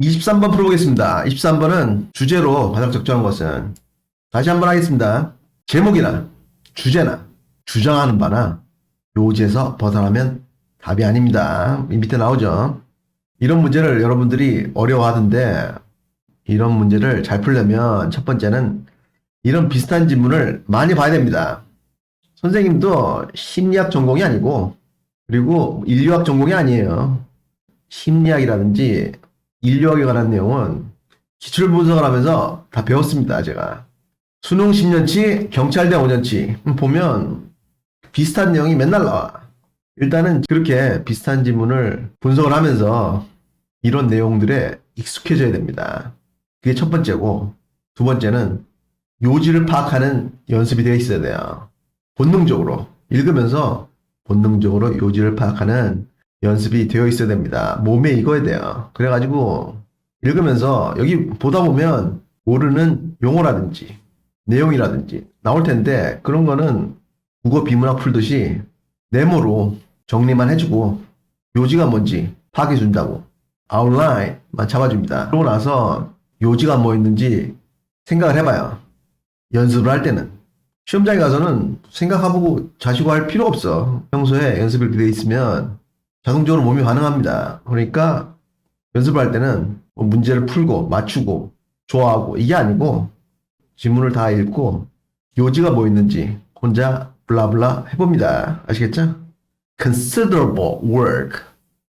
23번 풀어보겠습니다. 23번은 주제로 가장 적절한 것은 다시 한번 하겠습니다. 제목이나 주제나 주장하는 바나 요지에서 벗어나면 답이 아닙니다. 이 밑에 나오죠. 이런 문제를 여러분들이 어려워하던데 이런 문제를 잘 풀려면 첫 번째는 이런 비슷한 질문을 많이 봐야 됩니다. 선생님도 심리학 전공이 아니고 그리고 인류학 전공이 아니에요. 심리학이라든지 인류학에 관한 내용은 기출 분석을 하면서 다 배웠습니다, 제가. 수능 10년치, 경찰대 5년치 보면 비슷한 내용이 맨날 나와. 일단은 그렇게 비슷한 지문을 분석을 하면서 이런 내용들에 익숙해져야 됩니다. 그게 첫 번째고, 두 번째는 요지를 파악하는 연습이 되어 있어야 돼요. 본능적으로 읽으면서 본능적으로 요지를 파악하는 연습이 되어 있어야 됩니다. 몸에 익어야 돼요. 그래가지고 읽으면서 여기 보다 보면 모르는 용어라든지 내용이라든지 나올 텐데 그런 거는 국어 비문학 풀듯이 네모로 정리만 해주고 요지가 뭔지 파악해 준다고 아웃라인만 잡아줍니다. 그러고 나서 요지가 뭐 있는지 생각을 해봐요. 연습을 할 때는 시험장에 가서는 생각해보고 자시고 할 필요 없어. 평소에 연습이 되어 있으면 자동적으로 몸이 반응합니다. 그러니까 연습을 할 때는 뭐 문제를 풀고 맞추고 좋아하고 이게 아니고 지문을 다 읽고 요지가 뭐 있는지 혼자 블라블라 해봅니다. 아시겠죠? considerable work.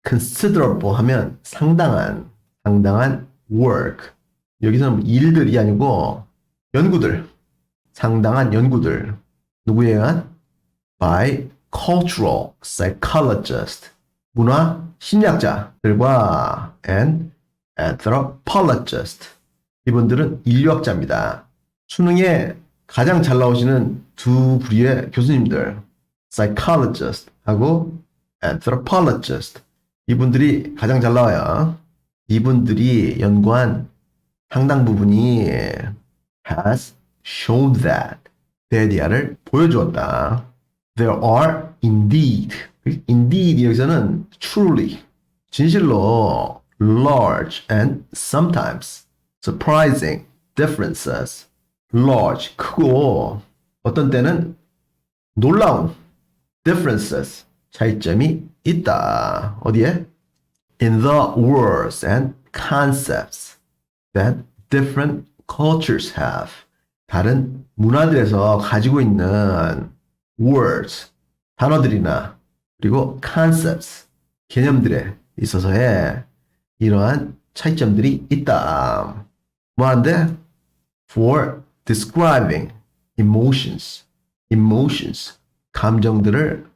considerable 하면 상당한, 상당한 work. 여기서는 일들이 아니고 연구들, 상당한 연구들. 누구에 의한? by cultural psychologist. 문화 심리학자들과 and anthropologist. 이분들은 인류학자입니다. 수능에 가장 잘 나오시는 두 부류의 교수님들, psychologist 하고 anthropologist. 이분들이 가장 잘 나와요. 이분들이 연구한 상당 부분이 has shown that 데디아를 보여주었다. There are indeed, indeed 여기서는 truly, 진실로 large and sometimes surprising differences. large, 크고 어떤 때는 놀라운 differences, 차이점이 있다. 어디에? In the words and concepts that different cultures have. 다른 문화들에서 가지고 있는 words, 단어들이나 그리고 concepts, 개념들에 있어서의 이러한 차이점들이 있다. 뭐한데? For describing emotions, emotions, 감정들을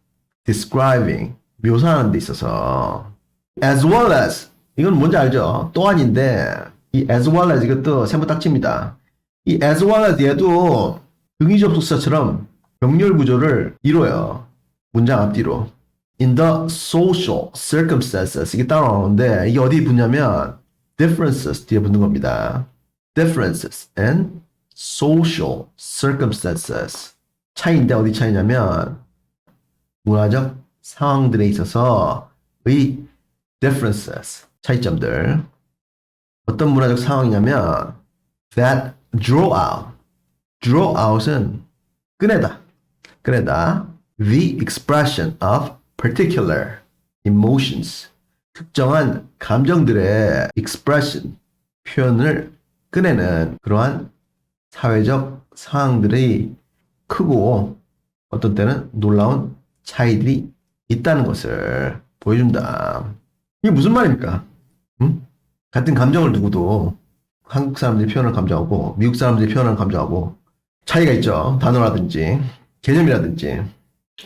describing, 묘사하는 데 있어서 as well as 이건 뭔지 알죠? 또한인데 이 as well as 이것도 세모 딱지입니다. 이 as well as 얘도 등위접속사처럼 병렬 구조를 이뤄요. 문장 앞뒤로. In the social circumstances 이게 따로 나오는데 이게 어디 붙냐면 differences 뒤에 붙는 겁니다. differences and social circumstances 차이인데 어디 차이냐면 문화적 상황들에 있어서의 differences 차이점들 어떤 문화적 상황이냐면 that draw out draw out은 꺼내다 꺼내다 the expression of particular emotions 특정한 감정들의 expression 표현을 꺼내는 그러한 사회적 상황들이 크고 어떤 때는 놀라운 차이들이 있다는 것을 보여준다. 이게 무슨 말입니까? 응? 같은 감정을 두고도 한국 사람들이 표현을 감정하고 미국 사람들이 표현을 감정하고 차이가 있죠. 단어라든지 개념이라든지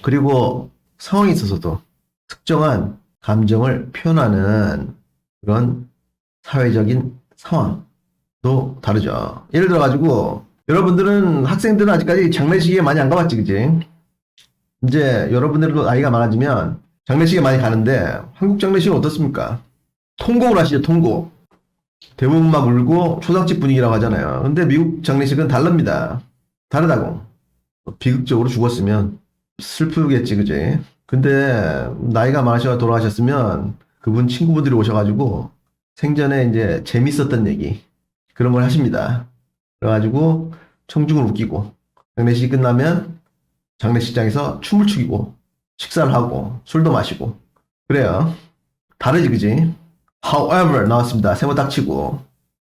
그리고 상황에 있어서도 특정한 감정을 표현하는 그런 사회적인 상황도 다르죠. 예를 들어 가지고 여러분들은 학생들은 아직까지 장례식에 많이 안 가봤지, 그지? 이제 여러분들도 나이가 많아지면 장례식에 많이 가는데 한국 장례식은 어떻습니까? 통곡을 하시죠, 통곡. 대부분 막 울고 초상집 분위기라고 하잖아요. 근데 미국 장례식은 다릅니다. 다르다고. 비극적으로 죽었으면 슬프겠지, 그지? 근데 나이가 많으셔서 돌아가셨으면 그분 친구분들이 오셔가지고 생전에 이제 재밌었던 얘기 그런 걸 하십니다. 그래가지고 청중을 웃기고 장례식 끝나면 장례식장에서 춤을 추기고 식사를 하고 술도 마시고 그래요. 다르지 그지? However 나왔습니다. 세모 딱 치고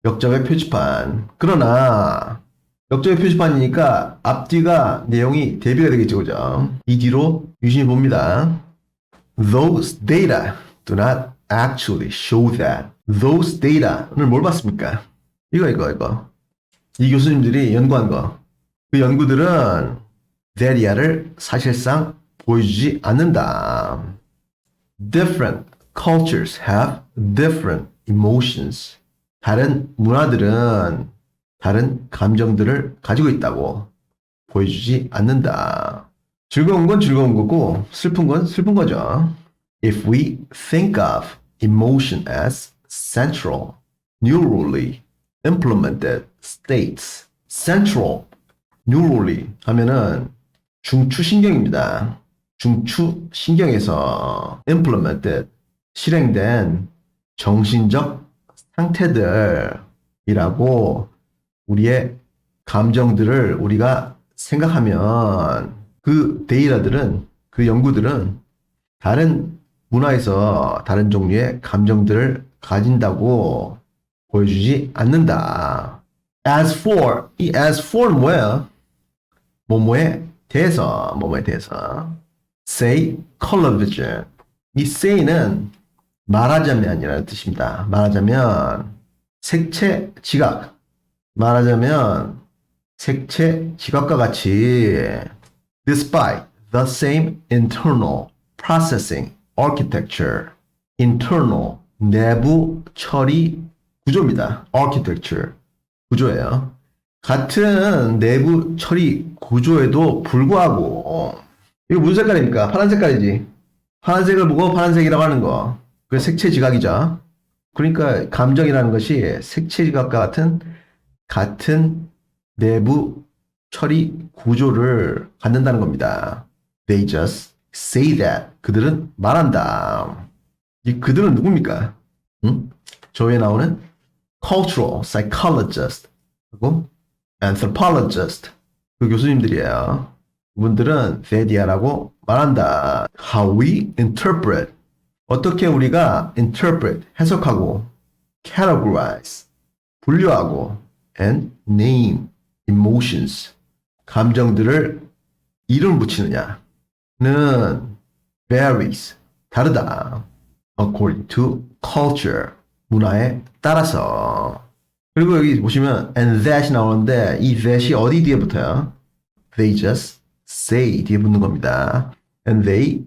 역적의 표지판. 그러나 역적의 표지판이니까 앞뒤가 내용이 대비가 되겠죠, 그죠? 이 뒤로 유심히 봅니다. Those data do not actually show that. Those data는 뭘 봤습니까? 이거, 이거, 이거. 이 교수님들이 연구한 거. 그 연구들은 데리아를 사실상 보여주지 않는다. Different cultures have different emotions. 다른 문화들은 다른 감정들을 가지고 있다고 보여주지 않는다. 즐거운 건 즐거운 거고 슬픈 건 슬픈 거죠. If we think of emotion as central, neurally implemented states, central, neurally 하면은 중추신경입니다. 중추신경에서 implemented 실행된 정신적 상태들이라고 우리의 감정들을 우리가 생각하면 그 데이터들은 그 연구들은 다른 문화에서 다른 종류의 감정들을 가진다고 보여주지 않는다. As for 이 as for는 뭐야? 뭐뭐에 대해서 뭐뭐에 대해서 say color vision 이 say는 말하자면이라는 뜻입니다. 말하자면 색채 지각 말하자면 색채 지각과 같이 despite the same internal processing architecture internal 내부 처리 구조입니다. architecture 구조예요. 같은 내부 처리 구조에도 불구하고 이거 무슨 색깔입니까? 파란 색깔이지. 파란색을 보고 파란색이라고 하는 거. 그 색채 지각이죠. 그러니까 감정이라는 것이 색채 지각과 같은 같은 내부 처리 구조를 갖는다는 겁니다. They just say that. 그들은 말한다. 이 그들은 누굽니까? 응? 저 위에 나오는 cultural psychologist 하고 anthropologist 그 교수님들이에요. 그분들은 the디아라고 말한다. How we interpret 어떻게 우리가 interpret 해석하고 categorize 분류하고 and name emotions 감정들을 이름 붙이느냐는 varies 다르다 according to culture 문화에 따라서 그리고 여기 보시면 and that이 나오는데 이 that이 어디 뒤에 붙어요? They just say 뒤에 붙는 겁니다. And they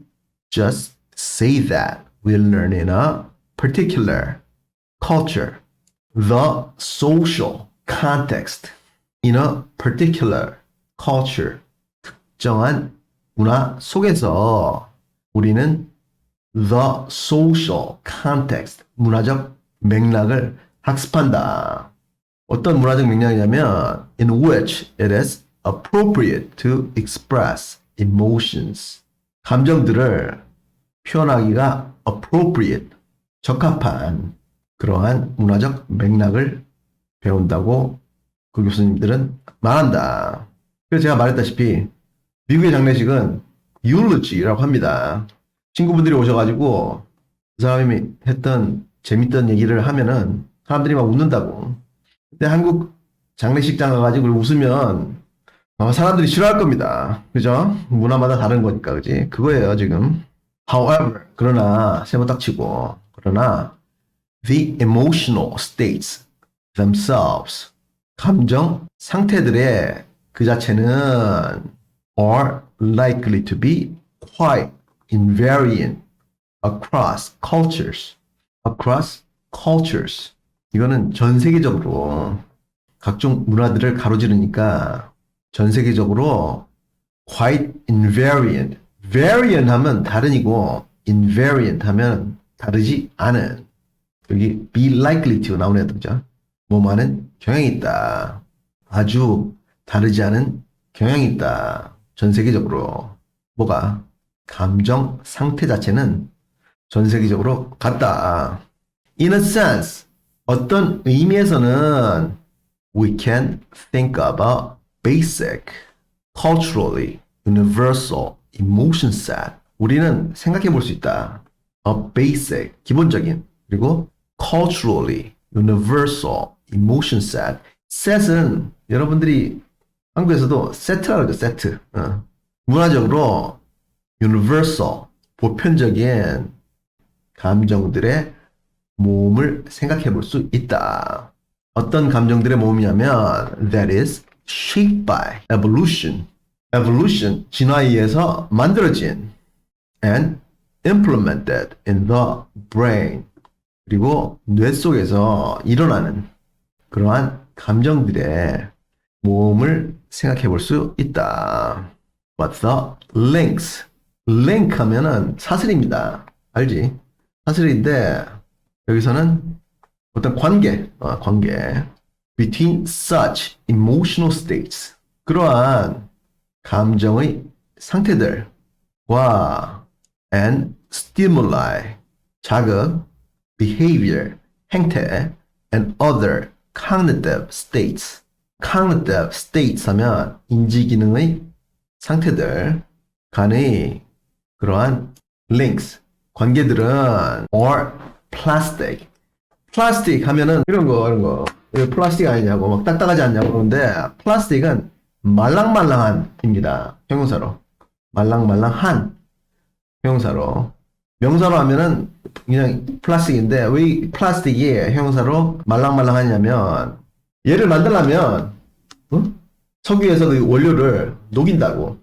just say that we learn in a particular culture. The social context in a particular culture. 특정한 문화 속에서 우리는 the social context, 문화적 맥락을 학습한다. 어떤 문화적 맥락이냐면 in which it is appropriate to express emotions. 감정들을 표현하기가 appropriate, 적합한 그러한 문화적 맥락을 배운다고 그 교수님들은 말한다. 그래서 제가 말했다시피 미국의 장례식은 eulogy라고 합니다. 친구분들이 오셔가지고 그 사람이 했던 재밌던 얘기를 하면은 사람들이 막 웃는다고. 근데 한국 장례식장 가가지고 웃으면 아마 사람들이 싫어할 겁니다. 그죠? 문화마다 다른 거니까, 그지? 그거예요, 지금. However, 그러나, 세모 딱 치고, 그러나, the emotional states themselves, 감정 상태들의 그 자체는 are likely to be quite invariant across cultures. across cultures. 이거는 전 세계적으로 각종 문화들을 가로지르니까 전 세계적으로 quite invariant. variant 하면 다른이고 invariant 하면 다르지 않은. 여기 be likely to 나오는 애들죠. 뭐뭐하는 경향이 있다. 아주 다르지 않은 경향이 있다. 전 세계적으로. 뭐가? 감정 상태 자체는 전 세계적으로 같다. In a sense, 어떤 의미에서는 we can think of a basic, culturally universal emotion set. 우리는 생각해 볼 수 있다. a basic, 기본적인, 그리고 culturally universal emotion set. set은 여러분들이 한국에서도 세트라고 그러죠, 세트. 어. 문화적으로 universal, 보편적인 감정들의 모음을 생각해 볼 수 있다. 어떤 감정들의 모음이냐면 that is shaped by evolution. evolution, 진화에 의해서 만들어진 and implemented in the brain. 그리고 뇌 속에서 일어나는 그러한 감정들의 모음을 생각해 볼 수 있다. What's the links? link 하면은 사슬입니다. 알지? 사슬인데 여기서는 어떤 관계, 어, 관계 between such emotional states 그러한 감정의 상태들과 and stimuli 자극, behavior 행태 and other cognitive states. cognitive states 하면 인지 기능의 상태들 간의 그러한 links 관계들은 or plastic. 플라스틱 하면은 이런 거 이런 거. 플라스틱 아니냐고 막 딱딱하지 않냐고 그러는데 플라스틱은 말랑말랑한입니다. 형용사로. 말랑말랑한 형용사로. 명사로 하면은 그냥 플라스틱인데 왜 플라스틱이 형용사로 말랑말랑하냐면 얘를 만들려면 응? 석유에서 그 원료를 녹인다고.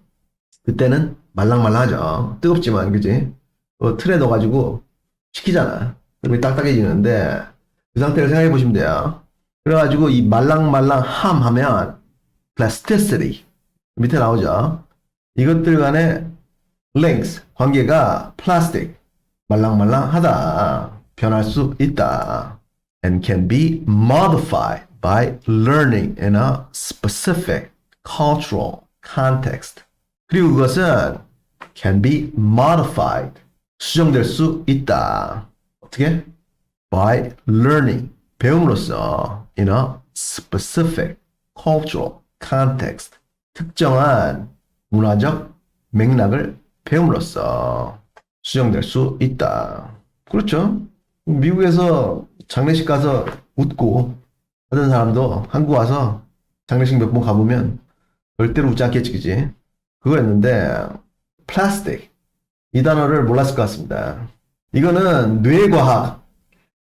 그때는 말랑말랑하죠. 뜨겁지만 그지? 어, 틀에 넣어가지고 식히잖아. 그러면 딱딱해지는데 그 상태를 생각해 보시면 돼요. 그래가지고 이 말랑말랑함 하면 plasticity 밑에 나오죠. 이것들 간의 links 관계가 플라스틱 말랑말랑하다 변할 수 있다 and can be modified by learning in a specific cultural context 그리고 그것은 can be modified 수정될 수 있다 어떻게? by learning 배움으로써 in a specific cultural context 특정한 문화적 맥락을 배움으로써 수정될 수 있다. 그렇죠? 미국에서 장례식 가서 웃고 하던 사람도 한국 와서 장례식 몇 번 가보면 절대로 웃지 않겠지, 그지? 그거였는데 플라스틱 이 단어를 몰랐을 것 같습니다. 이거는 뇌과학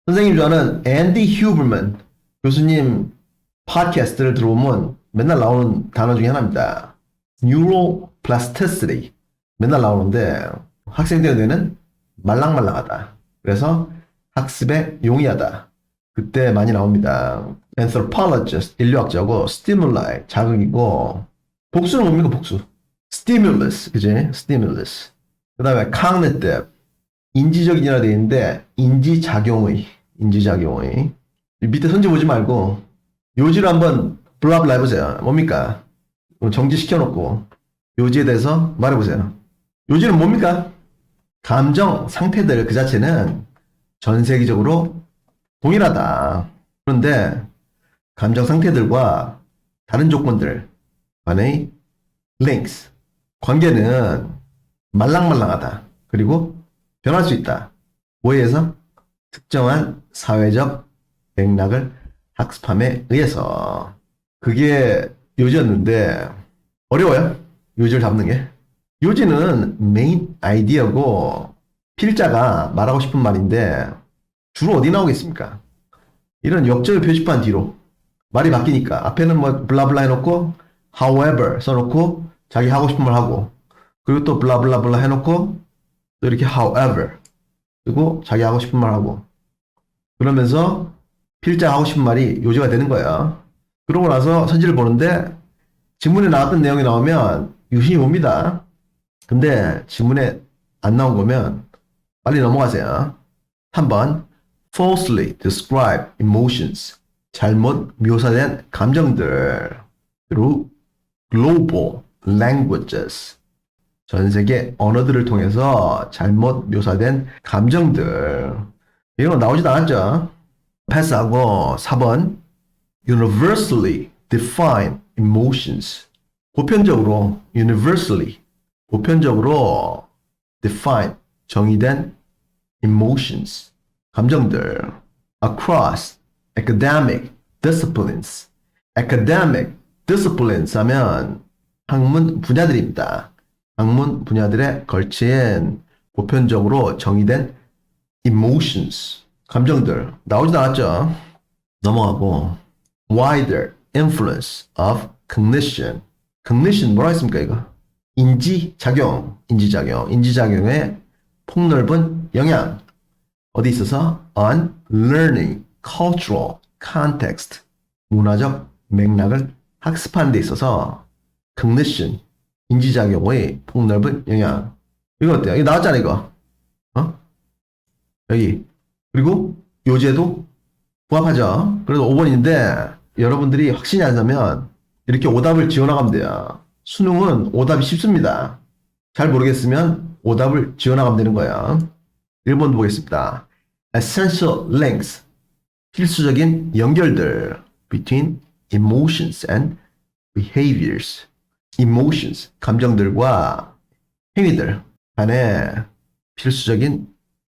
선생님 저는 앤디 휴버먼 교수님 팟캐스트를 들어보면 맨날 나오는 단어 중에 하나입니다. neuroplasticity 맨날 나오는데 학생들의 뇌는 말랑말랑하다. 그래서 학습에 용이하다. 그때 많이 나옵니다. anthropologist 인류학자고 stimuli 자극이고 복수는 뭡니까 복수? stimulus 그지? stimulus 그 다음에 cognitive 인지적인이라 되어 있는데 인지작용의 인지작용의 밑에 선지 보지 말고 요지를 한번 블라블라 해보세요. 뭡니까? 정지시켜 놓고 요지에 대해서 말해보세요. 요지는 뭡니까? 감정 상태들 그 자체는 전 세계적으로 동일하다. 그런데 감정 상태들과 다른 조건들 간의 links 관계는 말랑말랑하다. 그리고 변할 수 있다. 뭐에 의해서? 특정한 사회적 맥락을 학습함에 의해서 그게 요지였는데 어려워요. 요지를 잡는 게. 요지는 메인 아이디어고 필자가 말하고 싶은 말인데 주로 어디 나오겠습니까? 이런 역절 표지판 뒤로 말이 바뀌니까 앞에는 뭐 블라블라 해놓고 however 써놓고 자기 하고 싶은 말 하고 그리고 또 블라블라블라 해놓고 또 이렇게 however 그리고 자기 하고 싶은 말 하고 그러면서 필자 하고 싶은 말이 요지가 되는 거예요. 그러고 나서 선지를 보는데 지문에 나왔던 내용이 나오면 유심히 봅니다. 근데 지문에 안 나온 거면 빨리 넘어가세요. 3번 falsely describe emotions 잘못 묘사된 감정들 through global languages 전 세계 언어들을 통해서 잘못 묘사된 감정들 이런 거 나오지도 않았죠. 패스하고 4번 universally define emotions. 보편적으로 universally 보편적으로 define 정의된 emotions 감정들 across academic disciplines academic disciplines 하면 학문 분야들입니다. 학문 분야들에 걸친 보편적으로 정의된 emotions 감정들 나오지도 않았죠. 넘어가고 wider influence of cognition cognition 뭐라 했습니까 이거 인지작용 인지작용 인지작용의 폭넓은 영향 어디 있어서 on learning cultural context 문화적 맥락을 학습하는 데 있어서 cognition 인지작용의 폭넓은 영향 이거 어때요? 이거 나왔잖아 이거 어? 여기 그리고 요제도 부합하죠. 그래서 5번인데 여러분들이 확신이 안 나면 이렇게 오답을 지어나가면 돼요. 수능은 오답이 쉽습니다. 잘 모르겠으면 오답을 지어나가면 되는 거예요. 1번 보겠습니다. Essential links 필수적인 연결들 between emotions and behaviors emotions 감정들과 행위들 간의 필수적인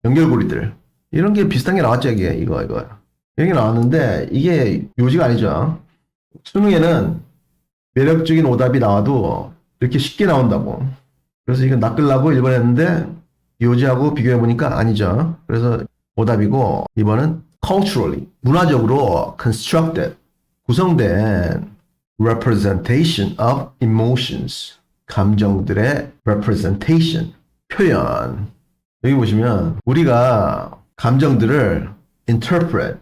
연결고리들 이런 게 비슷한 게 나왔죠 이게 이거 이거 게 나왔는데 이게 요지가 아니죠 수능에는 매력적인 오답이 나와도 이렇게 쉽게 나온다고. 그래서 이거 낚으려고 1번 했는데 요지하고 비교해 보니까 아니죠. 그래서 오답이고 이번은 culturally 문화적으로 constructed 구성된 representation of emotions 감정들의 representation 표현. 여기 보시면 우리가 감정들을 interpret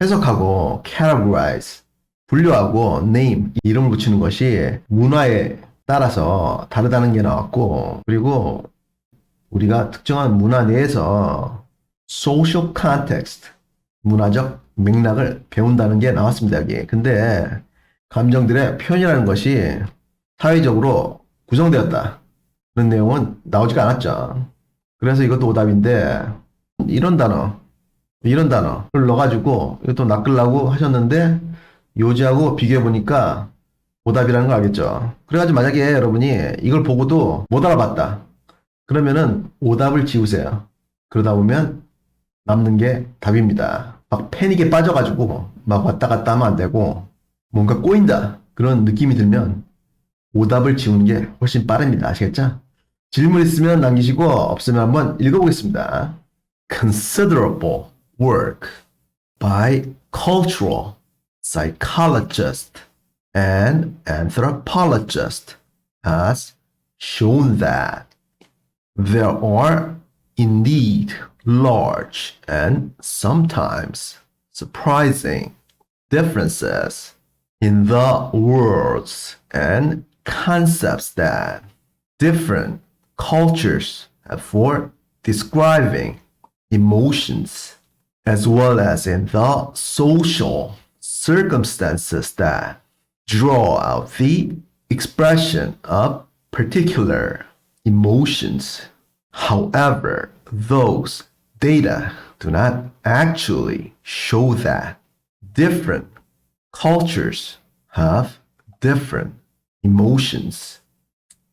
해석하고 categorize 분류하고 name 이름을 붙이는 것이 문화에 따라서 다르다는 게 나왔고 그리고 우리가 특정한 문화 내에서 social context 문화적 맥락을 배운다는 게 나왔습니다 여기 근데 감정들의 표현이라는 것이 사회적으로 구성되었다. 그런 내용은 나오지가 않았죠. 그래서 이것도 오답인데 이런 단어 이런 단어를 넣어가지고 이것도 낚으려고 하셨는데 요지하고 비교해 보니까 오답이라는 걸 알겠죠. 그래가지고 만약에 여러분이 이걸 보고도 못 알아봤다. 그러면은 오답을 지우세요. 그러다 보면 남는 게 답입니다. 막 패닉에 빠져가지고 막 왔다 갔다 하면 안 되고 뭔가 꼬인다. 그런 느낌이 들면 오답을 지우는 게 훨씬 빠릅니다. 아시겠죠? 질문 있으면 남기시고 없으면 한번 읽어보겠습니다. Considerable work by cultural psychologists and anthropologists has shown that there are indeed large and sometimes surprising differences in the words and concepts that different cultures have for describing emotions, as well as in the social circumstances that draw out the expression of particular emotions. However, those data do not actually show that different cultures have different emotions.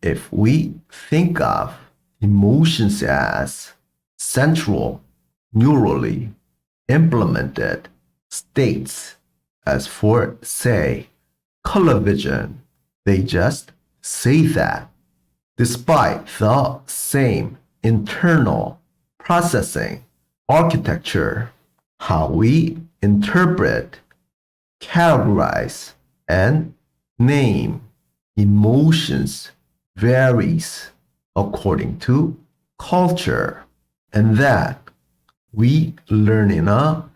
If we think of emotions as central, neurally implemented states, as for, say, color vision, they just say that despite the same internal processing architecture, how we interpret, categorize, and name emotions varies according to culture, and that we learn in a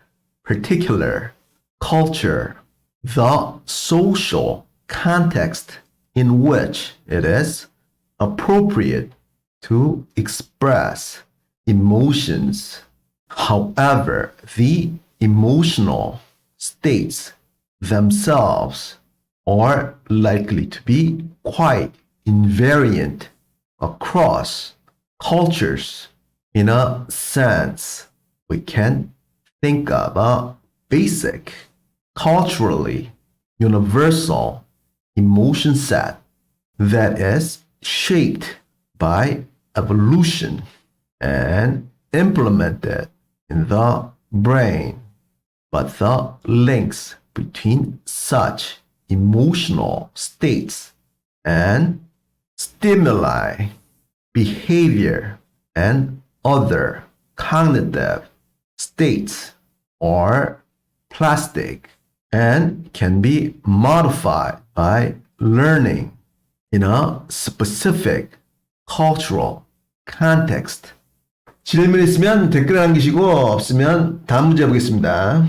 particular culture the social context in which it is appropriate to express emotions. However, the emotional states themselves are likely to be quite invariant across cultures. In a sense, we can think of a basic, culturally universal emotion set that is shaped by evolution and implemented in the brain. But the links between such emotional states and stimuli, behavior, and other cognitive states are plastic and can be modified by learning in a specific cultural context. 질문 있으면 댓글 남기시고 없으면 다음 문제 보겠습니다.